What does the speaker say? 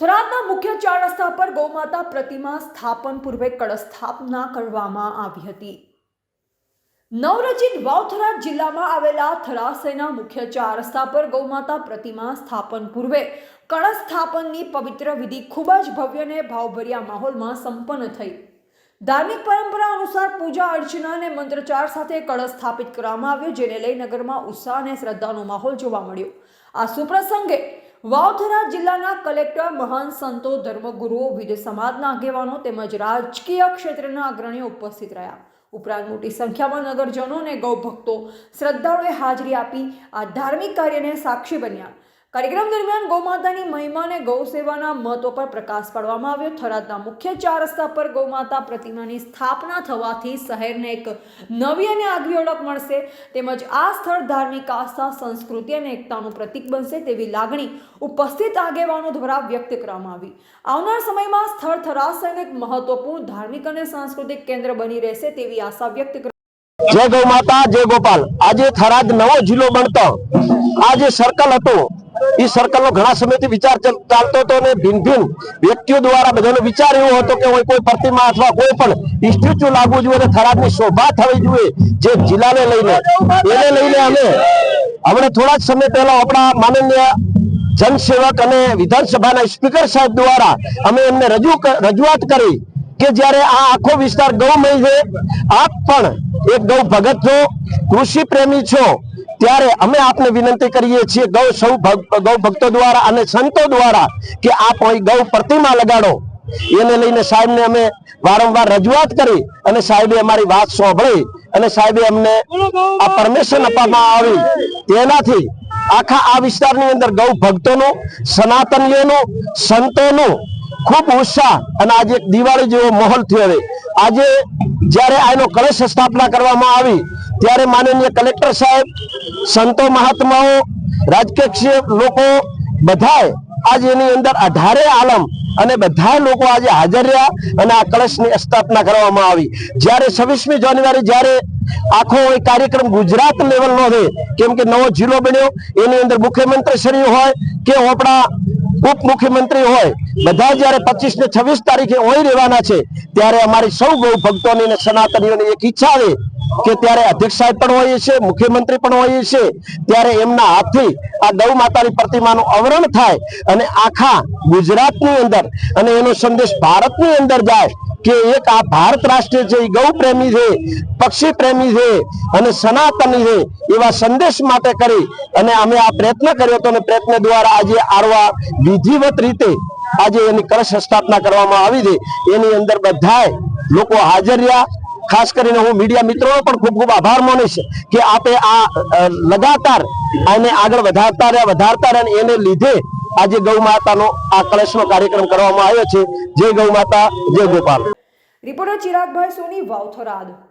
થરાદના મુખ્ય ચાર રસ્તા પર ગૌમાતા પ્રતિમા સ્થાપન પૂર્વે કળશ સ્થાપના કરવામાં આવી હતી. નવરચિત વાવથરા જિલ્લામાં આવેલા થરાસેના મુખ્ય ચાર રસ્તા પર ગૌમાતા પ્રતિમા સ્થાપન પૂર્વે કળશ સ્થાપનની પવિત્ર વિધિ ખૂબ જ ભવ્ય અને ભાવભર્યા માહોલમાં સંપન્ન થઈ. ધાર્મિક પરંપરા અનુસાર પૂજા, અર્ચના અને મંત્રચાર સાથે કળશ સ્થાપિત કરવામાં આવ્યો, જેને લઈ નગરમાં ઉત્સાહ અને શ્રદ્ધાનો માહોલ જોવા મળ્યો. આ સુપ્રસંગે વાવથરા જિલ્લાના કલેક્ટર મહાન સંતો, ધર્મગુરુઓ વિવિધ સમાજના આગેવાનો તેમજ રાજકીય ક્ષેત્રના અગ્રણીઓ ઉપસ્થિત રહ્યા. ઉપરાંત મોટી સંખ્યામાં નગરજનો અને ગૌભક્તો, શ્રદ્ધાળુએ હાજરી આપી, આ ધાર્મિક કાર્યને સાક્ષી બન્યા. કાર્યક્રમ દરમિયાન ગૌમાતાની મહિમા ગૌ સેવાના મહત્વ પર પ્રકાશ પાડવામાં આવ્યો. થરાદના મુખ્ય ચાર રસ્તા પર ગૌમાતા પ્રતિમાની સ્થાપના થવાથી શહેરને એક નવી અને આગવી ઓળખ મળશે. તેમજ આ સ્થળ ધાર્મિક આસ્થા, સંસ્કૃતિ અને એકતાનું પ્રતીક બનશે તેવી લાગણી ઉપસ્થિત આગેવાનો દ્વારા વ્યક્ત કરવામાં આવી. આવનાર સમયમાં સ્થળ થરાદ એક મહત્વપૂર્ણ ધાર્મિક અને સાંસ્કૃતિક કેન્દ્ર બની રહેશે તેવી આશા વ્યક્ત જય ગૌ માતા જય ગોપાલ. આજે થરાદ નવો જિલ્લો બનતો. આ જે સર્કલ હતું. એ સર્કલ નો ઘણા સમયથી વિચાર ચાલતો હતો અને ભિન્ન ભિન્ન વ્યક્તિઓ દ્વારા બધાનો વિચાર એવો હતો કે કોઈ પ્રતિમા અથવા કોઈ પણ સ્ટેચ્યુ લાગવું જોઈએ અને થરાદની શોભા થવી જોઈએ જે જિલ્લાને લઈને. એને લઈને અમે હમણાં થોડા જ સમય પહેલા આપણા માનનીય જનસેવક અને વિધાનસભાના સ્પીકર સાહેબ દ્વારા અમે એમને રજૂ રજૂઆત કરી કે જ્યારે આ આખો વિસ્તાર ગૌમય છે, આપ પણ એક ગૌ ભગત છો કૃષિ પ્રેમી છો, ત્યારે અમે આપને વિનંતી કરીએ છીએ ગૌ સૌ ગૌ ભક્તો દ્વારા અને સંતો દ્વારા કે આપ કોઈ ગૌ પ્રતિમા લગાડો. એને લઈને સાહેબને અમે વારંવાર રજૂઆત કરી અને સાહેબે અમારી વાત સાંભળી અને સાહેબે અમને આ પરમિશન આપવામાં આવી. તેનાથી આખા આ વિસ્તારની અંદર ગૌ ભક્તોનું, સનાતનીઓનું, સંતોનું ખૂબ ઉત્સાહ અને આજે દિવાળી જેવો માહોલ થયો આજે જ્યારે આનો કળશ સ્થાપના કરવામાં આવી, ત્યારે માનનીય કલેક્ટર સાહેબ, સંતો મહાત્માઓ, રાજકીય લોકો બધાએ આજ એની અંદર અઢારે આલમ અને બધા લોકો આજે હાજર રહ્યા અને આ કળશની સ્થાપના કરવામાં આવી. જ્યારે છવ્વીસમી જાન્યુઆરી જ્યારે આખો એ કાર્યક્રમ ગુજરાત લેવલનો છે, કેમ કે નવો જિલ્લો બન્યો, એની અંદર મુખ્યમંત્રી શ્રી હોય કે આપણા ઉપ મુખ્યમંત્રી હોય, બધા જયારે પચીસ ને છવ્વીસ તારીખે હોય રહેવાના છે, ત્યારે અમારી સૌ ગૌ ભક્તોની અને સનાતનીઓની એક ઈચ્છા આવે કે ત્યારે અધ્યક્ષ સાહેબ પણ હોઈએ છે મુખ્યમંત્રી પણ હોઈએ છે ત્યારે એમના હાથથી આ ગૌ માતાની પ્રતિમાનું અવરણ થાય અને આખા ગુજરાતની અંદર અને એનો સંદેશ ભારતની અંદર જાય કે એક આ ભારત રાષ્ટ્ર છે, એ ગૌ પ્રેમી છે, પક્ષી પ્રેમી છે અને સનાતની છે, એવા સંદેશ માટે કરી અને અમે આ પ્રયત્ન કર્યો હતો અને પ્રયત્ન દ્વારા આજે આરવા વિધિવત રીતે આજે એની કળશ સ્થાપના કરવામાં આવી છે. એની અંદર બધાય લોકો હાજર રહ્યા. ખાસ કરીને હું મીડિયા મિત્રોનો પણ ખૂબ ખૂબ આભાર માનીશ કે આપે આ લગાતાર આને આગળ વધારતા રહ્યા વધારતા રહ્યા એને લીધે આજે ગૌ માતાનો આ કળશનો કાર્યક્રમ કરવામાં આવ્યો છે. જય ગૌ માતા, જય ગોપાલ. રિપોર્ટર ચિરાગભાઈ સોની, વાવથરાદ.